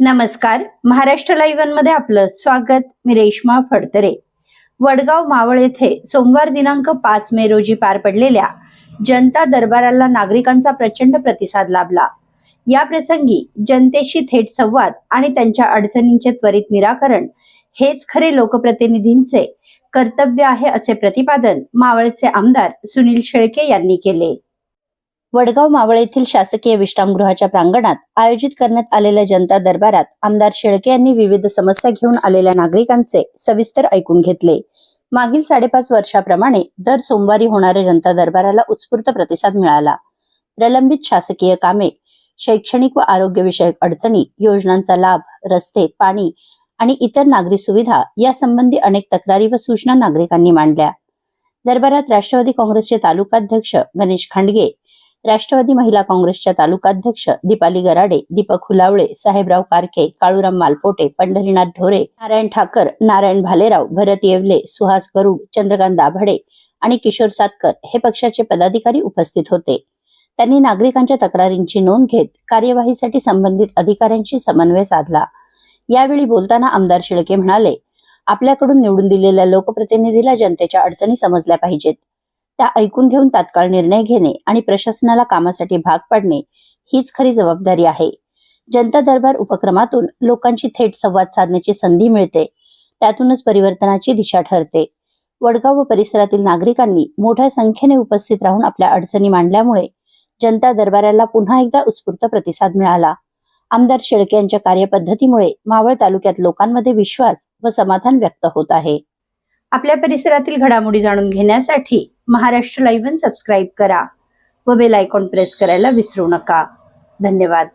नमस्कार. महाराष्ट्र लाईव्हमध्ये आपलं स्वागत. मी रेश्मा फडतरे. वडगाव मावळ येथे सोमवार दिनांक पाच मे रोजी पार पडलेल्या जनता दरबाराला नागरिकांचा प्रचंड प्रतिसाद लाभला. या प्रसंगी जनतेशी थेट संवाद आणि त्यांच्या अडचणींचे त्वरित निराकरण हेच खरे लोकप्रतिनिधींचे कर्तव्य आहे असे प्रतिपादन मावळचे आमदार सुनील शेळके यांनी केले. वडगाव मावळ येथील शासकीय विश्रामगृहाच्या प्रांगणात आयोजित करण्यात आलेल्या जनता दरबारात आमदार शेळके यांनी विविध समस्या घेऊन आलेल्या नागरिकांचे सविस्तर ऐकून घेतले. मागील साडेपाच वर्षाप्रमाणे दर सोमवारी होणाऱ्या जनता दरबाराला उत्स्फूर्त प्रतिसाद मिळाला. प्रलंबित शासकीय कामे शैक्षणिक व आरोग्यविषयक अडचणी योजनांचा लाभ रस्ते पाणी आणि इतर नागरी सुविधा यासंबंधी अनेक तक्रारी व सूचना नागरिकांनी मांडल्या. दरबारात राष्ट्रवादी काँग्रेसचे तालुकाध्यक्ष गणेश खांडगे राष्ट्रवादी महिला काँग्रेसच्या तालुकाध्यक्ष दीपाली गराडे दीपक हुलावळे साहेबराव कारके काळूराम मालपोटे पंढरीनाथ ढोरे नारायण ठाकर नारायण भालेराव भरत येवले सुहास गरुड चंद्रकांत दाभाडे आणि किशोर सातकर हे पक्षाचे पदाधिकारी उपस्थित होते. त्यांनी नागरिकांच्या तक्रारींची नोंद घेत कार्यवाहीसाठी संबंधित अधिकाऱ्यांशी समन्वय साधला. यावेळी बोलताना आमदार शिळके म्हणाले आपल्याकडून निवडून दिलेल्या लोकप्रतिनिधीला जनतेच्या अडचणी समजल्या पाहिजेत. त्या ऐकून घेऊन तात्काळ निर्णय घेणे आणि प्रशासनाला कामासाठी भाग पाडणे हीच खरी जबाबदारी आहे. जनता दरबार उपक्रमातून लोकांशी थेट संवाद साधण्याची संधी मिळते. त्यातूनच परिवर्तनाची दिशा ठरते. वडगाव व परिसरातील नागरिकांनी मोठ्या संख्येने उपस्थित राहून आपल्या अडचणी मांडल्यामुळे जनता दरबाराला पुन्हा एकदा उत्स्फूर्त प्रतिसाद मिळाला. आमदार शेळके यांच्या कार्यपद्धतीमुळे मावळ तालुक्यात लोकांमध्ये विश्वास व समाधान व्यक्त होत आहे. आपल्या परिसरातील घडामोडी जाणून घेण्यासाठी महाराष्ट्र लाईव्ह सबस्क्राईब करा व बेल आयकॉन प्रेस करायला विसरू नका. धन्यवाद.